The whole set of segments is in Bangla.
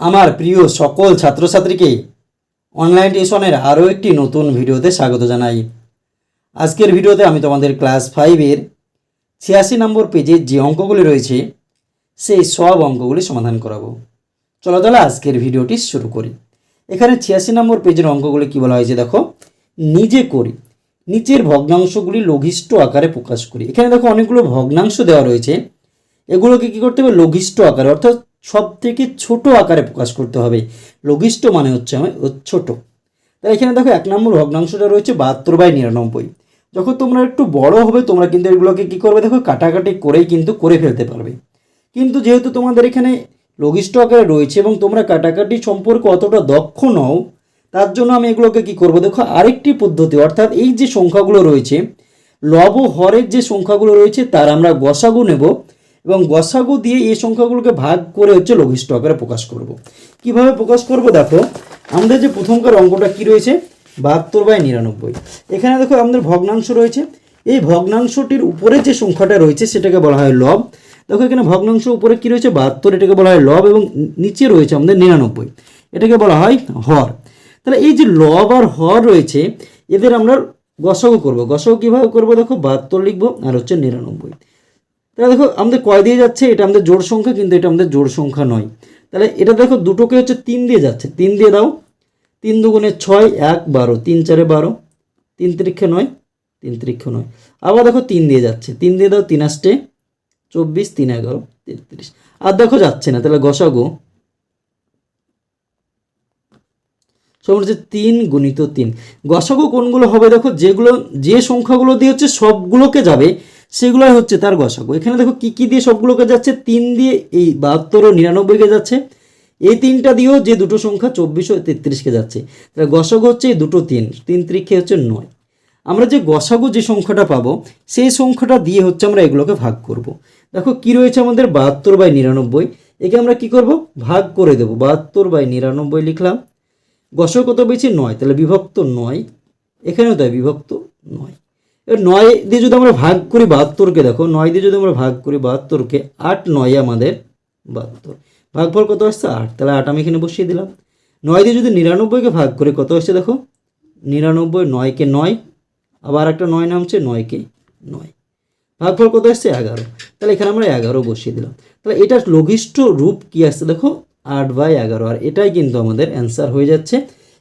আমার প্রিয় সকল ছাত্রছাত্রীকে অনলাইন টিউশনের আরও একটি নতুন ভিডিওতে স্বাগত জানাই। আজকের ভিডিওতে আমি তোমাদের ক্লাস ফাইভের ছিয়াশি নম্বর পেজের যে অঙ্কগুলি রয়েছে, সেই সব অঙ্কগুলি সমাধান করাবো। চলো তাহলে আজকের ভিডিওটি শুরু করি। এখানে ছিয়াশি নম্বর পেজের অঙ্কগুলি কী বলা হয়েছে দেখো? নিজে করি। নিচের ভগ্নাংশগুলি লঘিষ্ঠ আকারে প্রকাশ করি। এখানে দেখো অনেকগুলো ভগ্নাংশ দেওয়া রয়েছে। এগুলোকে কী করতে হবে? লঘিষ্ঠ আকারে, অর্থাৎ সব থেকে ছোট আকারে প্রকাশ করতে হবে। লঘিষ্ঠ মানে হচ্ছে আমার ছোট। তাই এখানে দেখো এক নম্বর ভগ্নাংশটা রয়েছে বাহাত্তর বাই নিরানব্বই। যখন তোমরা একটু বড় হবে, তোমরা কিন্তু এগুলোকে কী করবে? দেখো কাটাকাটি করেই কিন্তু করে ফেলতে পারবে। কিন্তু যেহেতু তোমাদের এখানে লঘিষ্ঠ আকারে রয়েছে এবং তোমরা কাটাকাটি সম্পর্কে অতটা দক্ষ নও, তার জন্য আমি এগুলোকে কি করব? দেখো আরেকটি পদ্ধতি, অর্থাৎ এই যে সংখ্যাগুলো রয়েছে, লব হরের যে সংখ্যাগুলো রয়েছে, তার আমরা গসাগু নেব। এবং গসাগু দিয়ে এই সংখ্যাগুলোকে ভাগ করে হচ্ছে লঘিষ্ঠ আকারে প্রকাশ করব। কীভাবে প্রকাশ করব দেখো, আমাদের যে প্রথমকার অঙ্কটা কি রয়েছে? বাহাত্তর বাই নিরানব্বই। এখানে দেখো আমাদের ভগ্নাংশ রয়েছে। এই ভগ্নাংশটির উপরে যে সংখ্যাটা রয়েছে সেটাকে বলা হয় লব। দেখো এখানে ভগ্নাংশ উপরে কি রয়েছে? বাহাত্তর, এটাকে বলা হয় লব এবং নিচে রয়েছে আমাদের নিরানব্বই। এটাকে বলা হয় হর। তাহলে এই যে লব আর হর রয়েছে, এদের আমরা গসাগু করব। গসাগু কীভাবে করব দেখো? বাহাত্তর লিখব আর হচ্ছে নিরানব্বই। তাহলে দেখো, আমাদের কয় দিয়ে যাচ্ছে? এটা আমাদের জোড় সংখ্যা, কিন্তু এটা আমাদের জোড় সংখ্যা নয়। তাহলে এটা দেখো, দুটোকে হচ্ছে তিন দিয়ে যাচ্ছে। তিন দিয়ে দাও। তিন দুগুণে ছয়, এক, বারো। তিন চারে বারো। তিন তিরিক্ষে নয়, তিন তিরিক্ষে নয়। আবার দেখো, তিন দিয়ে যাচ্ছে। তিন দিয়ে দাও, তিন আসটে চব্বিশ, তিন, এগারো, তেত্রিশ। আর দেখো, যাচ্ছে না। তাহলে গসাগু। সমান হচ্ছে তিন গুণিত তিন। গসাগো কোনগুলো হবে দেখো, যেগুলো, যে সংখ্যাগুলো দিয়ে হচ্ছে সবগুলোকে যাবে সেগুলোই হচ্ছে তার গসাগু। এখানে দেখো কি কি দিয়ে সবগুলোকে যাচ্ছে? তিন দিয়ে এই বাহাত্তর ও নিরানব্বইকে যাচ্ছে। এই তিনটা দিয়েও যে দুটো সংখ্যা চব্বিশ ও তেত্রিশকে যাচ্ছে। তাহলে গসাগু হচ্ছে এই দুটো তিন। তিন ত্রিক্ষে হচ্ছে নয়। আমরা যে গসাগু যে সংখ্যাটা পাবো, সেই সংখ্যাটা দিয়ে হচ্ছে আমরা এগুলোকে ভাগ করব। দেখো কি রয়েছে আমাদের? বাহাত্তর বাই নিরানব্বই। একে আমরা কি করব? ভাগ করে দেব। বাহাত্তর বাই নিরানব্বই লিখলাম। গসক কত পেয়েছি? নয়। তাহলে বিভক্ত নয়। এখানেও তাই বিভক্ত নয়। এবার নয় দিয়ে যদি আমরা ভাগ করি বাহাত্তরকে, দেখো, নয় দিয়ে যদি আমরা ভাগ করি বাহাত্তরকে, আট নয় আমাদের বাহাত্তর। ভাগফল কত আসছে? আট। তাহলে আট আমি এখানে বসিয়ে দিলাম। নয় দিয়ে যদি নিরানব্বইকে ভাগ করি, কত আসছে দেখো? নিরানব্বই, নয়কে নয়, আবার একটা নয় নামছে, নয়কে নয়। ভাগফল কত আসছে? এগারো। তাহলে এখানে আমরা এগারো বসিয়ে দিলাম। তাহলে এটার লঘিষ্ঠ রূপ কি আসছে দেখো? আট বাই এগারো। আর এটাই কিন্তু আমাদের অ্যান্সার হয়ে যাচ্ছে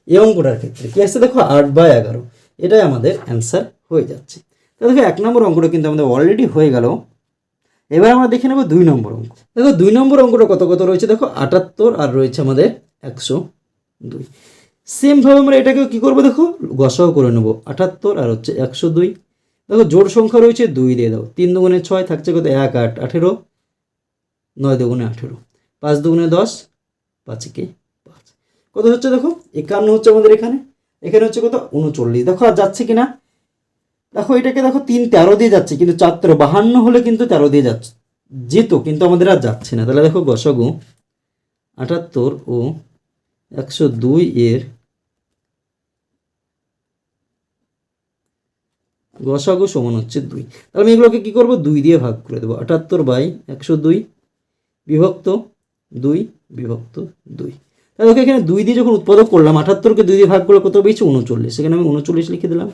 এই অঙ্কটার ক্ষেত্রে। কি আসছে দেখো? আট বাই এগারো। এটাই আমাদের অ্যান্সার হয়ে যাচ্ছে। তাহলে দেখো এক নম্বর অঙ্কটা কিন্তু আমাদের অলরেডি হয়ে গেল। এবার আমরা দেখে নেব দুই নম্বর অঙ্ক। দেখো দুই নম্বর অঙ্কটা কত কত রয়েছে? দেখো আটাত্তর আর রয়েছে আমাদের একশো দুই। সেমভাবে আমরা এটাকেও কী করব? দেখো গসাও করে নেব। আটাত্তর আর হচ্ছে একশো দুই। দেখো জোড় সংখ্যা রয়েছে দুই, দিয়ে দাও। তিন দুগুণে ছয় থাকছে কত? এক, আট, আঠেরো। নয় দুগুণে আঠেরো। পাঁচ দুগুণে দশ পাঁচকে পাঁচ। কত হচ্ছে দেখো? একান্ন হচ্ছে আমাদের এখানে। এখানে হচ্ছে কত? উনচল্লিশ। দেখো আর যাচ্ছে কিনা? দেখো, এটাকে দেখো তিন তেরো দিয়ে যাচ্ছে, কিন্তু চার তেরো বাহান্ন হলে কিন্তু তেরো দিয়ে যাচ্ছে। যেত কিন্তু আমাদের আর যাচ্ছে না। তাহলে দেখো গসগু, আটাত্তর ও একশো দুই এর গসাগু সমান হচ্ছে দুই। তাহলে আমি এগুলোকে কী করব? দুই দিয়ে ভাগ করে দেবো। আটাত্তর বাই একশো দুই বিভক্ত দুই বিভক্ত দুই। তাহলে ওকে এখানে দুই দিয়ে যখন উৎপাদক করলাম, আটাত্তরকে দুই দিয়ে ভাগ করলে কত পেয়েছি উনচল্লিশ। সেখানে আমি উনচল্লিশ লিখে দিলাম।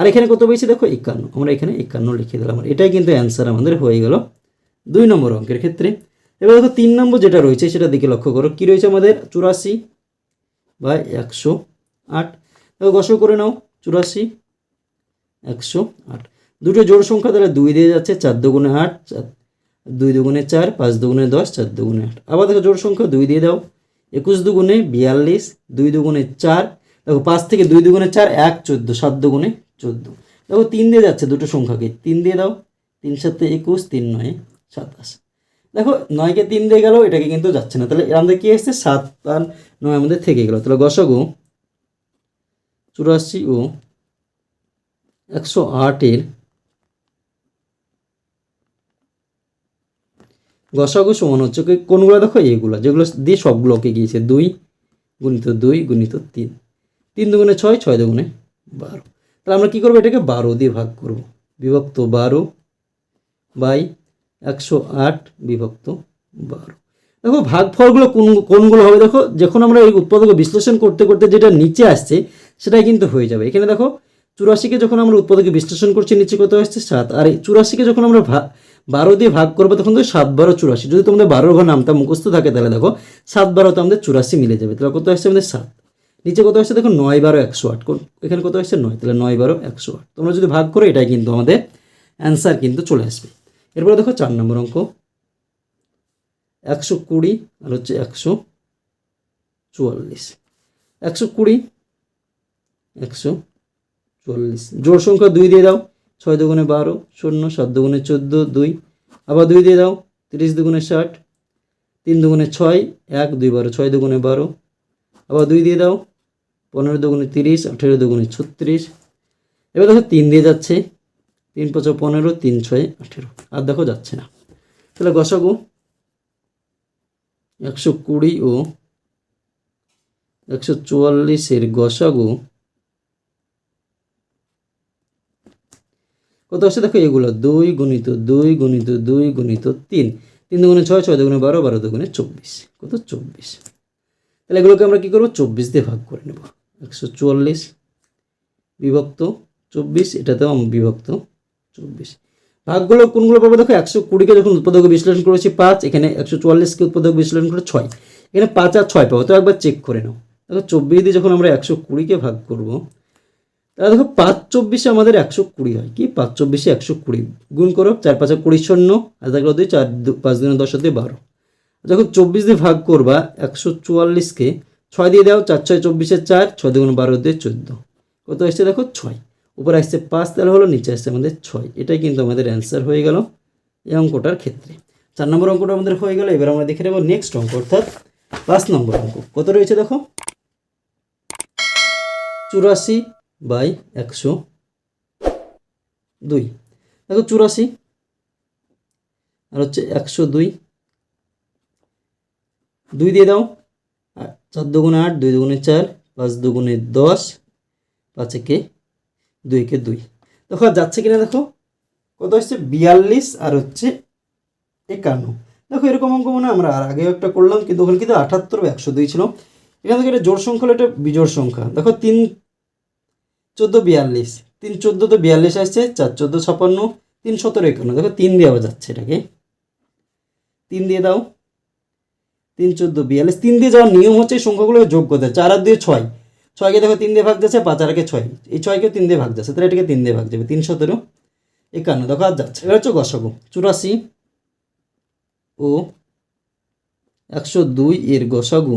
আর এখানে কত পেয়েছি? দেখো একান্ন। আমরা এখানে একান্ন লিখে দিলাম। আর এটাই কিন্তু অ্যান্সার আমাদের হয়ে গেল দুই নম্বর অঙ্কের ক্ষেত্রে। এবার দেখো তিন নম্বর যেটা রয়েছে সেটা দিকে লক্ষ্য করো। কী রয়েছে আমাদের? চুরাশি বা একশো আট। দেখো গসও করে নাও। চুরাশি একশো আট। দুটো জোড় সংখ্যা তাহলে দুই দিয়ে যাচ্ছে চার দুগুণে আট, চার দুই দুগুণে চার, পাঁচ দুগুণে দশ, চার দুগুণে আট। আবার দেখো জোড় সংখ্যা দুই দিয়ে দাও। একুশ দুগুণে বিয়াল্লিশ, দুই দুগুণে চার। দেখো পাঁচ থেকে দুই দুগুণে চার, এক, চোদ্দ, সাত দুগুণে চোদ্দ। দেখো, তিন দিয়ে যাচ্ছে দুটো সংখ্যাকে। তিন দিয়ে দাও, তিন সাতে একুশ, তিন নয়, সাতাশ। দেখো, নয়কে তিন দিয়ে গেল, এটাকে কিন্তু যাচ্ছে না। তাহলে আমাদের কি এসছে? সাত আর নয় আমাদের থেকে গেল। তাহলে গসগু চুরাশি ও একশো আটের গসাগু সমান হচ্ছে কোনগুলো? দেখো এইগুলো যেগুলো দিয়ে সবগুলোকে গিয়েছে। দুই গুণিত দুই গুণিত তিন। তিন দুগুণে ছয় ছয় দুগুণে বারো। তাহলে আমরা কী করব? এটাকে বারো দিয়ে ভাগ করব। বিভক্ত বারো বাই একশো আট বিভক্ত বারো। দেখো, ভাগফলগুলো কোন, কোনগুলো হবে? দেখো, যখন আমরা এই উৎপাদক বিশ্লেষণ করতে করতে যেটা নিচে আসছে, সেটাই কিন্তু হয়ে যাবে। এখানে দেখো, চুরাশিকে যখন আমরা উৎপাদকে বিশ্লেষণ করছি, নিচে কত আসছে? সাত। আর এই চুরাশিকে যখন আমরা বারো দিয়ে ভাগ করব, তখন তো সাত, বারো, চুরাশি। যদি তোমাদের বারো ঘর নামটা মুখস্থ থাকে, তাহলে দেখো, সাত বারো তো আমাদের চুরাশি মিলে যাবে। তাহলে কত আসছে? আমাদের সাত। নিচে কত আসছে? দেখো নয় বারো একশো আট। কোন- এখানে কত আসছে? নয়। তাহলে নয় বারো একশো আট। তোমরা যদি ভাগ করো, এটাই কিন্তু আমাদের অ্যান্সার কিন্তু চলে আসবে। এরপরে দেখো, চার নম্বর অঙ্ক। একশো কুড়ি আর হচ্ছে একশো চুয়াল্লিশ। একশো কুড়ি, একশো চুয়াল্লিশ। জোড় সংখ্যা দুই দিয়ে দাও। ছয় দুগুণে বারো, শূন্য। সাত দুগুণে চোদ্দ, দুই। আবার দুই দিয়ে দাও। তিরিশ দুগুণে ষাট। তিন দুগুণে ছয়, এক, দুই বারো। ছয় দুগুণে বারো। আবার দুই দিয়ে দাও। পনেরো দুগুণে তিরিশ, আঠেরো দুগুণে ছত্রিশ। এবার দেখো তিন দিয়ে যাচ্ছে। তিন পাঁচ পনেরো, তিন ছয় আঠেরো। আর দেখো যাচ্ছে না। তাহলে গসাগু একশো কুড়ি ও একশো চুয়াল্লিশের গসাগু কত আসছে? দেখো এগুলো দুই গুণিত দুই গুণিত দুই গুণিত তিন। তিন দুগুণে ছয় ছয় দুগুণে বারো বারো দুগুণে চব্বিশ। কত চব্বিশ? তাহলে এগুলোকে আমরা কী করব? চব্বিশ দিয়ে ভাগ করে নেব। একশো চুয়াল্লিশ, বিভক্ত চব্বিশ, এটাতেও আমি বিভক্ত চব্বিশ। ভাগগুলো কোনগুলো পাবো? দেখো একশো কুড়িকে যখন উৎপাদক বিশ্লেষণ করেছি, পাঁচ, এখানে একশো চুয়াল্লিশকে উৎপাদক বিশ্লেষণ করে ছয়। এখানে পাঁচ আর ছয় পাবো, তো একবার চেক করে নাও। দেখো চব্বিশ দিয়ে যখন আমরা একশো কুড়িকে ভাগ করব, তাহলে দেখো পাঁচ চব্বিশে আমাদের একশো কুড়ি হয়। কি? পাঁচ চব্বিশে একশো কুড়ি। গুণ করো, চার পাঁচে কুড়ি শূন্য, আর থাকল দুই, চার পাঁচ দিনে দশ দিয়ে বারো। যখন চব্বিশ দিয়ে ভাগ করবা, একশো চুয়াল্লিশকে ছয় দিয়ে দাও, চার, ছয় চব্বিশে চার, ছয় দুগুণ বারো দিয়ে চোদ্দ। কত আসছে দেখো? ছয়। উপরে আসছে পাঁচ, তাহলে হলো নিচে আসছে আমাদের ছয়। এটাই কিন্তু আমাদের অ্যান্সার হয়ে গেল এই অঙ্কটার ক্ষেত্রে। চার নম্বর অঙ্কটা আমাদের হয়ে গেল, এবার আমরা দেখে নেব নেক্সট অঙ্ক, অর্থাৎ পাঁচ নম্বর অঙ্ক। কত রয়েছে দেখো? চুরাশি বাই একশো দুই। দেখো চুরাশি। আর হচ্ছে একশো দুই। দুই দিয়ে দাও চার দুগুণে আট, দুই দুগুণে চার পাঁচ দুগুণে দশ, পাঁচ একে দুই একে দুই। দেখো, যাচ্ছে কিনা দেখো? কত হচ্ছে? বিয়াল্লিশ আর হচ্ছে একান্ন। দেখো, এরকম অঙ্ক মনে আমরা আর আগেও একটা করলাম, কিন্তু ওখানে কিন্তু আটাত্তর বা একশো দুই ছিল। এখান থেকে এটা জোড় সংখ্যা হলো, এটা বিজোড় সংখ্যা। দেখো, তিন চোদ্দ বিয়াল্লিশ, তিন চোদ্দ তো বিয়াল্লিশ আসছে, চার চোদ্দ ছাপান্ন, তিন সতেরো একান্ন। দেখো, তিন দেওয়া যাচ্ছে এটাকে। তিন দিয়ে দাও। তিন চোদ্দ, বিয়াল্লিশ। তিন দিয়ে যাওয়ার নিয়ম হচ্ছে এই সংখ্যাগুলো যোগ করতে। চার আর দিয়ে ছয়। ছয়কে দেখো তিন দিয়ে ভাগ যাচ্ছে, পাঁচ আর একে ছয়। এই ছয়কে তিন দিয়ে ভাগ যাচ্ছে, তাহলে এটাকে তিন দিয়ে ভাগ যাবে। তিন সতেরো, একান্ন। দেখো আর যাচ্ছে। এবার হচ্ছে গসাগু। চুরাশি ও একশো দুই এর গসাগু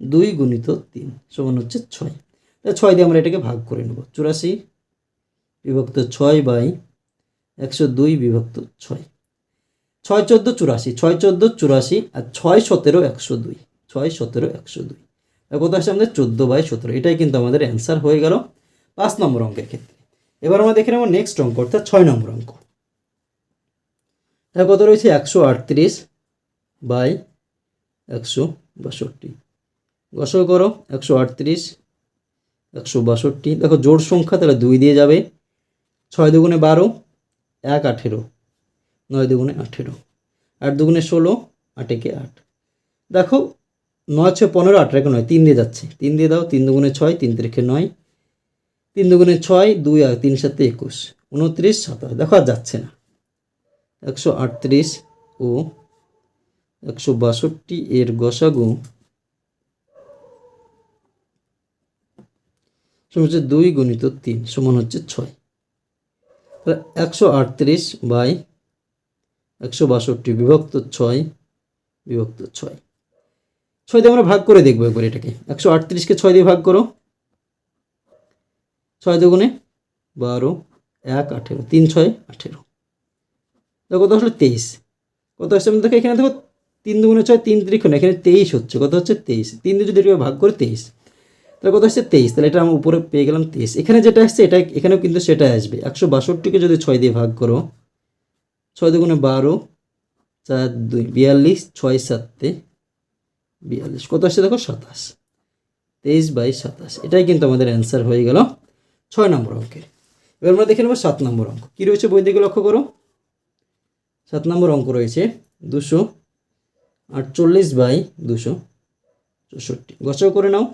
দুই গুণিত তিন সমান হচ্ছে ছয়। তাহলে ছয় দিয়ে আমরা এটাকে ভাগ করে নেব। চুরাশি বিভক্ত ছয় বাই একশো দুই বিভক্ত ছয়। ছয় চোদ্দ চুরাশি, ছয় চোদ্দ চুরাশি আর ছয় সতেরো একশো দুই, ছয় সতেরো একশো দুই। কত আসছে আমাদের? চোদ্দ বাই সতেরো। এটাই কিন্তু আমাদের অ্যান্সার হয়ে গেল পাঁচ নম্বর অঙ্কের ক্ষেত্রে। এবার আমরা দেখে নেব নেক্সট অঙ্ক, অর্থাৎ ছয় নম্বর অঙ্ক। এটা কত রয়েছে? একশো আটত্রিশ বাই একশো বাষট্টি। গসক করো, একশো আটত্রিশ, একশো বাষট্টি। দেখো জোড় সংখ্যা তাহলে দুই দিয়ে যাবে। ছয় দুগুণে বারো, এক আঠেরো। নয় দুগুণে আঠেরো। আট দুগুণে ষোলো, আট একে আট। দেখো, নয় ছয় পনেরো, আট রেখে নয়, তিন দিয়ে যাচ্ছে। তিন দিয়ে দাও, তিন দুগুণে ছয়, তিন তিরিখে নয়। তিন দুগুণে ছয়, দুই আর তিন সাথে একুশ। উনত্রিশ, সাতাশ। দেখো, আর যাচ্ছে না। একশো আটত্রিশ ও একশো বাষট্টি এর গসাগু সমান হচ্ছে দুই গুণিত তিন, সমান হচ্ছে ছয়। তাহলে একশো আটত্রিশ বাই একশো বাষট্টি বিভক্ত ছয় বিভক্ত ছয়। ছয় দিয়ে আমরা ভাগ করে দেখব একবার এটাকে। একশো আটত্রিশকে ছয় দিয়ে ভাগ করো। ছয় দুগুণে বারো, এক, আঠেরো। তিন, ছয়, আঠেরো। দেখো কত আসলে? তেইশ। কত আসছে? আমি দেখো এখানে দেখো তিন দুগুণে ছয়, তিন না এখানে তেইশ হচ্ছে। কত হচ্ছে? তেইশ। তিন দিয়ে যদি ভাগ করে, তেইশ। তাহলে কত আসছে? তেইশ। তাহলে এটা আমি উপরে পেয়ে গেলাম তেইশ। এখানে যেটা আসছে, এটা এখানেও কিন্তু সেটা আসবে। একশো বাষট্টিকে যদি ছয় দিয়ে ভাগ করো ছয় দুগুণে বারো, চার দুই, বিয়াল্লিশ, ছয় সাতে, বিয়াল্লিশ। কত আসছে দেখো? সাতাশ। তেইশ বাই সাতাশ। এটাই কিন্তু আমাদের অ্যান্সার হয়ে গেল ছয় নম্বর অঙ্কের। এবার আমরা দেখে নেব সাত নম্বর অঙ্ক। কী রয়েছে বই দিকে লক্ষ্য করো? সাত নম্বর অঙ্ক রয়েছে দুশো আটচল্লিশ বাই দুশো চৌষট্টি। গসাও করে নাও।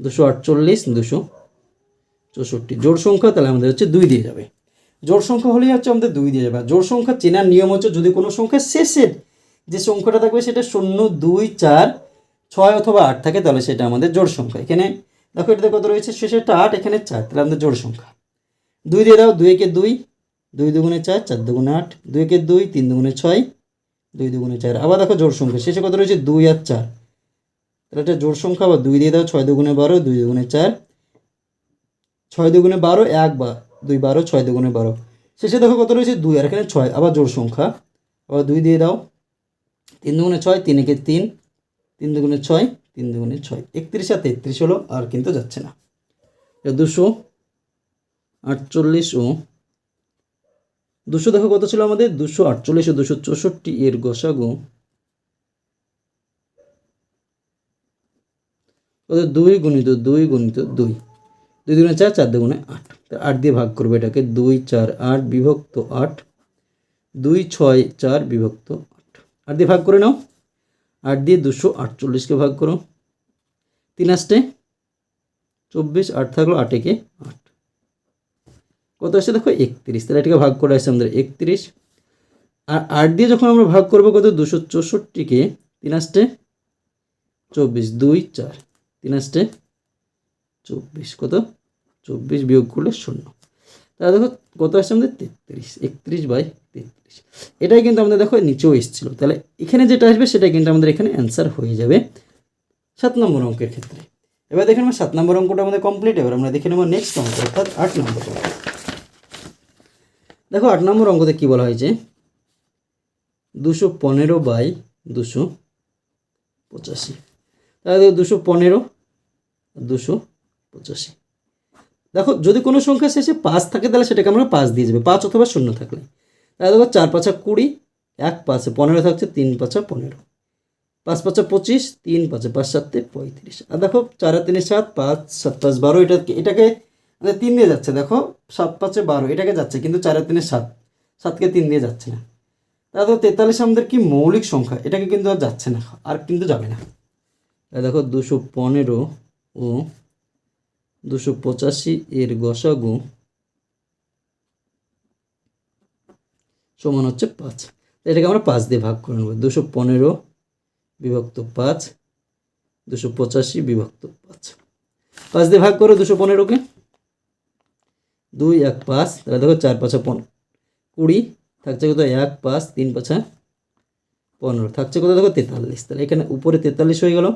দুশো আটচল্লিশ, দুশো চৌষট্টি। জোড় সংখ্যা তাহলে আমাদের হচ্ছে দুই দিয়ে যাবে। জোড় সংখ্যা হলেই হচ্ছে আমাদের দুই দিয়ে যাবে। জোড় সংখ্যা চেনার নিয়ম হচ্ছে যদি কোনো সংখ্যা শেষের যে সংখ্যাটা থাকবে সেটা শূন্য, দুই, চার, ছয় অথবা আট থাকে, তাহলে সেটা আমাদের জোড় সংখ্যা। এখানে দেখো এটাতে কত রয়েছে? শেষেরটা আট, এখানে চার, তাহলে আমাদের জোড় সংখ্যা। দুই দিয়ে দাও, দুই একে দুই দুই দুগুণে চার চার দুগুণে আট, দুই একে দুই, তিন দুগুণে ছয়, দুই দুগুণে চার। আবার দেখো জোড় সংখ্যা, শেষে কত রয়েছে? দুই আর চার। তাহলে এটা জোড় সংখ্যা, আবার দুই দিয়ে দাও, ছয় দুগুণে বারো, দুই দুগুণে চার, ছয় দুগুণে বারো, এক বা দুই বারো, ছয় দুগুণে বারো। শেষে দেখো কত রয়েছে? দুই, আর এখানে ছয়, আবার জোর সংখ্যা। আবার দুই দিয়ে দাও। তিন দুগুণে ছয়, তিন একে তিন। তিন দুগুণে ছয়, তিন দুগুণে ছয়। একত্রিশ আর তেত্রিশ হলো, আর কিন্তু যাচ্ছে না। দুশো আটচল্লিশ ও দুশো দেখো কত ছিল আমাদের? দুশো আটচল্লিশ ও দুশো চৌষট্টি এর গসাগু। দুই গুণিত দুই গুণিত দুই। দুই দুগুণে চার চার দুগুণে আট। তা আট দিয়ে ভাগ করবে এটাকে দুই চার আট বিভক্ত আট। দুই ছয় চার বিভক্ত আট। আট দিয়ে ভাগ করে নাও। আট দিয়ে দুশো আটচল্লিশকে ভাগ করো। তিন আসতে চব্বিশ, আট থাকল আট একে আট। কত আসছে দেখো একত্রিশ। তাহলে এটাকে ভাগ করে আসছে আমাদের একত্রিশ। আর আট দিয়ে যখন আমরা ভাগ করব কত? দুশো চৌষট্টিকে তিন আসতে চব্বিশ, দুই চার। তিন আসতে চব্বিশ, কত? চব্বিশ বিয়োগ করলে শূন্য। তাহলে দেখো, কত আসছে আমাদের? তেত্রিশ, একত্রিশ বাই তেত্রিশ। এটাই কিন্তু আমাদের দেখো, নিচেও এসেছিল। তাহলে এখানে যেটা আসবে সেটাই কিন্তু আমাদের এখানে অ্যান্সার হয়ে যাবে সাত নম্বর অঙ্কের ক্ষেত্রে। এবার দেখে নেব সাত নম্বর অঙ্কটা আমাদের কমপ্লিট এবার আমরা দেখে নেব নেক্সট অঙ্ক, অর্থাৎ আট নম্বর অঙ্ক। দেখো, আট নম্বর অঙ্কতে কী বলা হয়েছে? দুশো পনেরো বাই দুশো পঁচাশি। তাহলে দুশো পনেরো, দুশো পঁচাশি দেখো, যদি কোনো সংখ্যা শেষে পাঁচ থাকে, তাহলে সেটাকে আমরা পাঁচ দিয়ে যাবে পাঁচ অথবা শূন্য থাকলে। তাহলে দেখো, চার পাঁচা কুড়ি, এক পাঁচে পনেরো থাকছে, তিন পাঁচা পনেরো। পাঁচ পাঁচা পঁচিশ, তিন পাঁচে পাঁচ সাতে পঁয়ত্রিশ। আর দেখো, চার তিনে সাত, পাঁচ সাত পাঁচ বারো, এটা এটাকে মানে তিন দিয়ে যাচ্ছে। দেখো, সাত পাঁচে বারো, এটাকে যাচ্ছে, কিন্তু চার তিনে সাত। সাতকে তিন দিয়ে যাচ্ছে না। তাহলে তেতাল্লিশ আমাদের কি মৌলিক সংখ্যা? এটাকে কিন্তু আর যাচ্ছে না, আর কিন্তু যাবে না। দেখো, দুশো পনেরো ও দুশো পঁচাশি এর গসাগু সমান হচ্ছে পাঁচ। এটাকে আমরা পাঁচ দিয়ে ভাগ করে নেব। দুশো পনেরো বিভক্ত পাঁচ, দুশো পঁচাশি বিভক্ত পাঁচ। পাঁচ দিয়ে ভাগ করো দুশো পনেরোকে। দুই, এক, পাঁচ, তাহলে দেখো চার, পাঁচা পন কুড়ি, থাকছে কত এক, পাঁচ, তিন, পাঁচা পনেরো। থাকছে কত দেখো তেতাল্লিশ। তাহলে এখানে উপরে তেতাল্লিশ হয়ে গেল।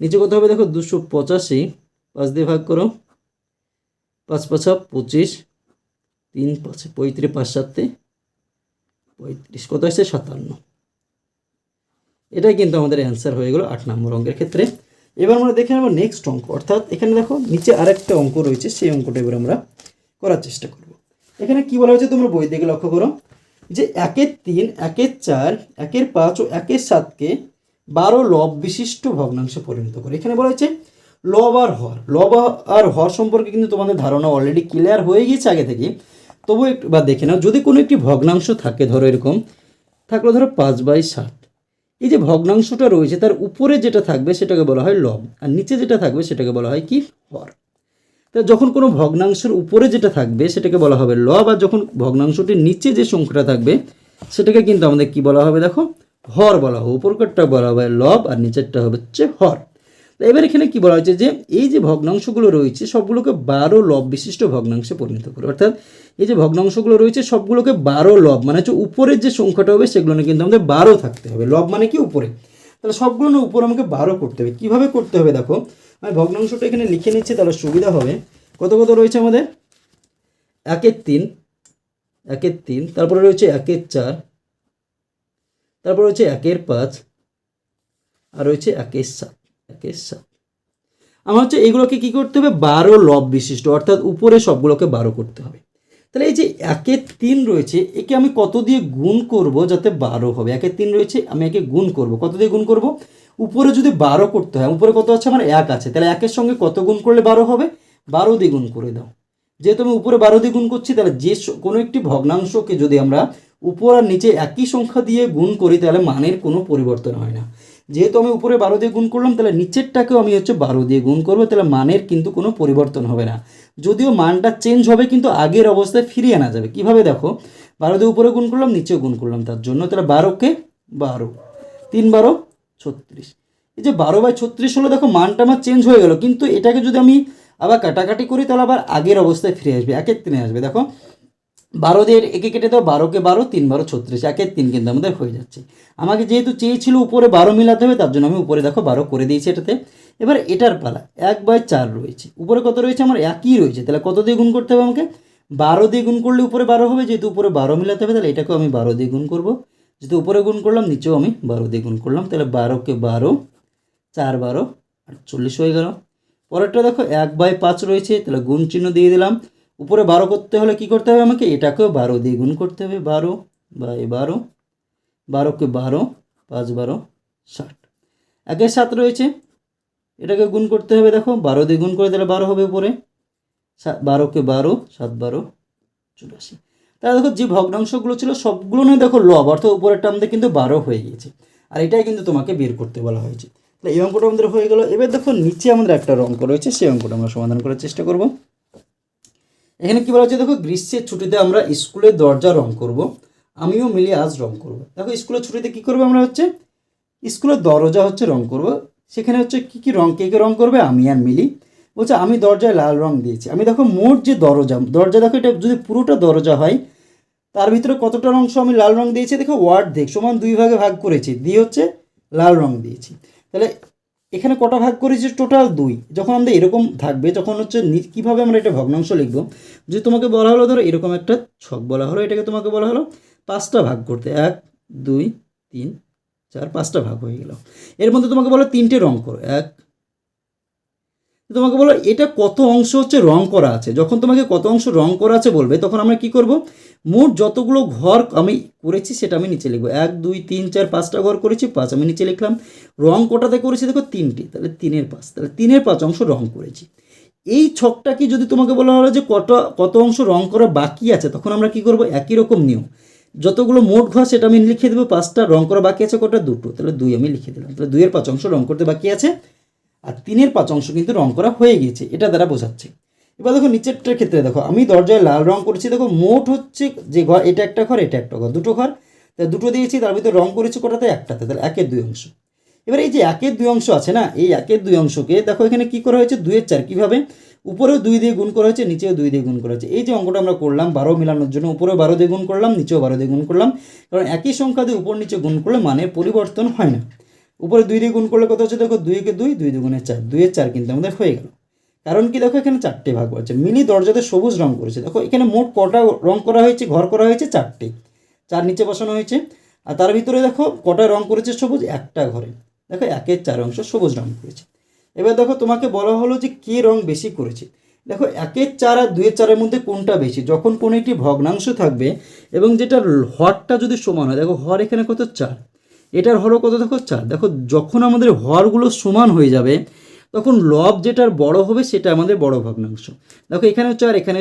নিচে কত হবে দেখো দুশো পঁচাশি। পাঁচ দিয়ে ভাগ করো। পাঁচ পাঁচা পঁচিশ। তিন পাঁচে, পঁয়ত্রিশ, পাঁচ সাতে পঁয়ত্রিশ। কত আসছে? সাতান্ন। এটাই কিন্তু আমাদের অ্যান্সার হয়ে গেল আট নম্বর অঙ্কের ক্ষেত্রে। এবার আমরা দেখে নেব নেক্সট অঙ্ক। অর্থাৎ এখানে দেখো, নিচে আরেকটা অঙ্ক রয়েছে, সেই অঙ্কটা এবার আমরা করার চেষ্টা করব। এখানে কি বলা হয়েছে তোমরা বই থেকে লক্ষ্য করো? যে একের তিন, একের চার, একের পাঁচ ও একের সাতকে বারো লব বিশিষ্ট ভগ্নাংশে পরিণত করে। এখানে বলা হয়েছে লব আর হর। লব আর হর সম্পর্কে কিন্তু তোমাদের ধারণা অলরেডি ক্লিয়ার হয়ে গিয়েছে আগে থেকে। তবু একটু, বা দেখে নাও, যদি কোনো একটি ভগ্নাংশ থাকে, ধরো এরকম, থাকল ধরো পাঁচ বাই সাত। এই যে ভগ্নাংশটা রয়েছে, তার উপরে যেটা থাকবে সেটাকে বলা হয় লব, আর নিচে যেটা থাকবে সেটাকে বলা হয় কি? হর। তা যখন কোনো ভগ্নাংশের উপরে যেটা থাকবে, সেটাকে বলা হবে লব, আর যখন ভগ্নাংশটির নিচে যে সংখ্যাটা থাকবে, সেটাকে কিন্তু আমাদের কি বলা হবে দেখো? হর বলা হবে, উপরকারটা বলা হবে লব, আর নিচেরটা হবে হচ্ছে হর। তো এবার এখানে কি বলা হয়েছে যে, এই যে ভগ্নাংশগুলো রয়েছে, সবগুলোকে বারো লব বিশিষ্ট ভগ্নাংশে পরিণত করে অর্থাৎ এই যে ভগ্নাংশগুলো রয়েছে, সবগুলোকে বারো লব মানে হচ্ছে উপরের যে সংখ্যাটা হবে, সেগুলো কিন্তু আমাদের বারো থাকতে হবে। লব মানে কি? উপরে। তাহলে সবগুলো না উপরে আমাকে বারো করতে হবে। কীভাবে করতে হবে? দেখো, আমি ভগ্নাংশটা এখানে লিখে নিচ্ছি, তাহলে সুবিধা হবে। কত কত রয়েছে আমাদের? একের তিন একের তিন, তারপরে রয়েছে একের চার, তারপর রয়েছে একের পাঁচ, আর রয়েছে একের সাত। সাত আমার হচ্ছে এগুলোকে কি করতে হবে? বারো লব বিশিষ্ট, অর্থাৎ উপরে সবগুলোকে বারো করতে হবে। তাহলে এই যে একের তিন রয়েছে, একে আমি কত দিয়ে গুণ করব যাতে বারো হবে? একের তিন রয়েছে, আমি একে গুণ করব। কত দিয়ে গুণ করব? উপরে যদি বারো করতে হয়, উপরে কত আছে? আমার এক আছে। তাহলে একের সঙ্গে কত গুণ করলে বারো হবে? বারো দিয়ে গুণ করে দাও। যেহেতু আমি উপরে বারো দিয়ে গুণ করছি, তাহলে যে কোনো একটি ভগ্নাংশকে যদি আমরা উপর আর নিচে একই সংখ্যা দিয়ে গুণ করি, তাহলে মানের কোনো পরিবর্তন হয় না। যেহেতু আমি উপরে বারো দিয়ে গুণ করলাম, তাহলে নিচেরটাকেও আমি হচ্ছে বারো দিয়ে গুণ করব, তাহলে মানের কিন্তু কোনো পরিবর্তন হবে না। যদিও মানটা চেঞ্জ হবে, কিন্তু আগের অবস্থায় ফিরিয়ে আনা যাবে। কীভাবে দেখো? বারো দিয়ে উপরে গুণ করলাম, নিচেও গুণ করলাম তার জন্য। তাহলে বারোকে বারো, তিন বারো, ছত্রিশ। এই যে বারো বাই ছত্রিশ হলো, দেখো মানটা আমার চেঞ্জ হয়ে গেল, কিন্তু এটাকে যদি আমি আবার কাটাকাটি করি, তাহলে আবার আগের অবস্থায় ফিরে আসবে, একের তিনে আসবে। দেখো বারো দিয়ে একে কেটে দাও, বারোকে বারো, তিন বারো, ছত্রিশ একের তিন কিন্তু আমাদের হয়ে যাচ্ছে। আমাকে যেহেতু চেয়েছিল উপরে বারো মিলাতে হবে, তার জন্য আমি উপরে দেখো বারো করে দিয়েছি এটাতে। এবার এটার পালা, এক বাই চার রয়েছে। উপরে কত রয়েছে? আমার একই রয়েছে। তাহলে কত দিয়ে গুণ করতে হবে আমাকে? বারো দিয়ে গুণ করলে উপরে বারো হবে, যেহেতু উপরে বারো মিলাতে হবে, তাহলে এটাকেও আমি বারো দিয়ে গুণ করব। যেহেতু উপরে গুণ করলাম, নিচেও আমি বারো দিয়ে গুণ করলাম, তাহলে বারোকে বারো, চার বারো, আটচল্লিশ হয়ে গেল। পরেরটা দেখো, এক বাই পাঁচ রয়েছে, তাহলে গুণ চিহ্ন দিয়ে দিলাম। উপরে বারো করতে হলে কি করতে হবে আমাকে? এটাকেও বারো দিয়ে গুণ করতে হবে, বারো বাই বারো। বারোকে বারো, পাঁচ বারো, ষাট। একের সাত রয়েছে, এটাকে গুণ করতে হবে, দেখো, বারো দিয়ে গুণ করে দিলে বারো হবে উপরে। সা- বারোকে বারো, সাত বারো, চুরাশি। তাহলে দেখো, যে ভগ্নাংশগুলো ছিল সবগুলো নয় দেখো লব, অর্থাৎ উপরেরটা আমাদের কিন্তু বারো হয়ে গিয়েছে। আর এটাই কিন্তু তোমাকে বের করতে বলা হয়েছে। তাহলে এই অঙ্কটা আমাদের হয়ে গেল। এবার দেখো, নিচে আমাদের একটা অঙ্ক রয়েছে, সেই অঙ্কটা আমরা সমাধান করার চেষ্টা করব। এখানে কি বলা হচ্ছে? দেখো, গ্রীষ্মের ছুটিতে আমরা স্কুলের দরজা রং করব। আমিও মিলে আজ রং করব। দেখো, স্কুলের ছুটিতে কি করব আমরা হচ্ছে? স্কুলের দরজা হচ্ছে রং করব। সেখানে হচ্ছে কি কি রং, কে কে রং করবে? আমি আর মিলি। বলছে, আমি দরজায় লাল রং দিয়েছি। আমি দেখো, মোট যে দরজা দরজা দেখো, এটা যদি পুরোটা দরজা হয়, তার ভিতরে কতটা অংশ আমি লাল রং দিয়েছি? দেখো, ওয়ার্ড দেখ সমান দুই ভাগে ভাগ করেছি। দিয়ে হচ্ছে লাল রং দিয়েছি। তাহলে এখানে কটা ভাগ করেছি? টোটাল দুই। যখন আমাদের এরকম থাকবে, তখন হচ্ছে কীভাবে আমরা এটা ভগ্নাংশ লিখব? যে তোমাকে বলা হলো, ধরো এরকম একটা ছক বলা হলো, এটাকে তোমাকে বলা হলো পাঁচটা ভাগ করতে। এক, দুই, তিন, চার, পাঁচটা ভাগ হয়ে গেল। এর মধ্যে তোমাকে বলো তিনটে রং করো। এক, তোমাকে বলো এটা কত অংশ হচ্ছে রং করা আছে? যখন তোমাকে কত অংশ রং করা আছে বলবে, তখন আমরা কি করব? মোট যতগুলো ঘর আমি করেছি সেটা আমি নিচে লিখব। এক, দুই, তিন, চার, পাঁচটা ঘর করেছি, পাঁচ আমি নিচে লিখলাম। রং কোটাতে করেছি, দেখো তিনটি, তাহলে তিনের পাঁচ, তাহলে তিনের পাঁচ অংশ রং করেছি। এই ছকটা কি যদি তোমাকে বলা হলো যে কত কত অংশ রং করা বাকি আছে, তখন আমরা কি করব? একই রকম নিয়ম। যতগুলো মোট ঘর, সেটা আমি লিখে দেবো, পাঁচটা রং করা বাকি আছে, কটা? দুটো। তাহলে দুই আমি লিখে দিলাম। তাহলে দুইয়ের পাঁচ অংশ রং করতে বাকি আছে, আর তিনের পাঁচ অংশ কিন্তু রং করা হয়ে গিয়েছে, এটা দ্বারা বোঝাচ্ছে। এবার দেখো নিচেরটার ক্ষেত্রে দেখো, আমি দরজায় লাল রং করেছি, দেখো মোট হচ্ছে যে ঘর, এটা একটা ঘর, এটা একটা ঘর, দুটো ঘর তাহলে দুটো দিয়েছি, তার ভিতরে রং করেছি কটাতে? একটাতে, তাহলে একের দুই অংশ। এবার এই যে একের দুই অংশ আছে না, এই একের দুই অংশকে দেখো এখানে কি করা হয়েছে? দুইয়ের চার, কীভাবে? উপরেও দুই দিয়ে গুণ করা হয়েছে, নিচেও দুই দিয়ে গুণ করা হয়েছে। এই যে অঙ্কটা আমরা করলাম, বারো মিলানোর জন্য উপরেও বারো দিয়ে গুণ করলাম, নিচেও বারো দিয়ে গুণ করলাম, কারণ একই সংখ্যা দিয়ে উপর নিচে গুণ করলে মানে পরিবর্তন হয় না। উপরে দুই দিয়ে গুণ করলে কত হচ্ছে? দেখো দুইকে দুই দুই দুগুণে চার, দুইয়ের চার কিন্তু আমাদের হয়ে গেল। কারণ কি দেখো এখানে চারটে ভাগ আছে। মিনি দরজাতে সবুজ রং করেছে। দেখো এখানে মোট কটা রং করা হয়েছে, ঘর করা হয়েছে চারটে। চার নিচে বসানো হয়েছে। আর তার ভিতরে দেখো কটা রং করেছে সবুজ, একটা ঘরে। দেখো একের চার অংশ সবুজ রং করেছে। এবার দেখো তোমাকে বলা হলো যে কে রং বেশি করেছে। দেখো একের চার আর দুইয়ের চারের মধ্যে কোনটা বেশি? যখন কোনো একটি ভগ্নাংশ থাকবে এবং যেটা হরটা যদি সমান হয়, দেখো হর এখানে কত চার? এটার হরও কত? দেখো চার। দেখো যখন আমাদের হরগুলো সমান হয়ে যাবে তখন লব যেটার বড় হবে সেটা আমাদের বড় ভগ্নাংশ। দেখো এখানেও চার, এখানে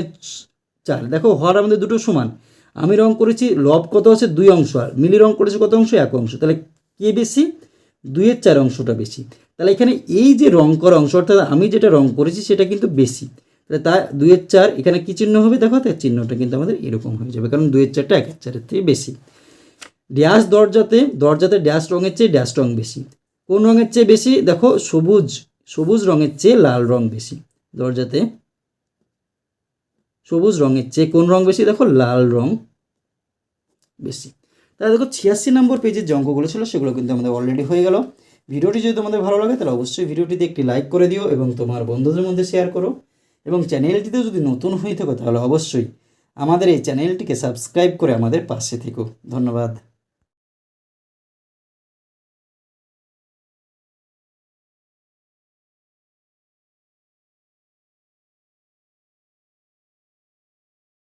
চার। দেখো হর আমাদের দুটো সমান। আমি রং করেছি, লব কত আছে? দুই অংশ। আর মিলি রং করেছি কত অংশ? এক অংশ। তাহলে কে বেশি? দুইয়ের চার অংশটা বেশি। তাহলে এখানে এই যে রং করা অংশ, অর্থাৎ আমি যেটা রং করেছি সেটা কিন্তু বেশি। তাহলে তা দুইয়ের চার, এখানে কী চিহ্ন হবে? দেখো, তার চিহ্নটা কিন্তু আমাদের এরকম হয়ে যাবে। কারণ দুইয়ের চারটা একের চারের থেকে বেশি। ড্যাশ দরজাতে দরজাতে ড্যাশ রঙের চেয়ে ড্যাশ রং বেশি। কোন রঙের চেয়ে বেশি? দেখো, সবুজ। সবুজ রঙের চেয়ে লাল রং বেশি। দরজাতে সবুজ রঙের চেয়ে কোন রং বেশি? দেখো, লাল রং বেশি। তাহলে দেখো, ছিয়াশি নম্বর পেজের যে অঙ্কগুলো ছিল, সেগুলো কিন্তু আমাদের অলরেডি হয়ে গেল। ভিডিওটি যদি তোমাদের ভালো লাগে, তাহলে অবশ্যই ভিডিওটিতে একটি লাইক করে দিও এবং তোমার বন্ধুদের মধ্যে শেয়ার করো। এবং চ্যানেলটিতে যদি নতুন হয়ে থাকো, তাহলে অবশ্যই আমাদের এই চ্যানেলটিকে সাবস্ক্রাইব করে আমাদের পাশে থেকো। ধন্যবাদ।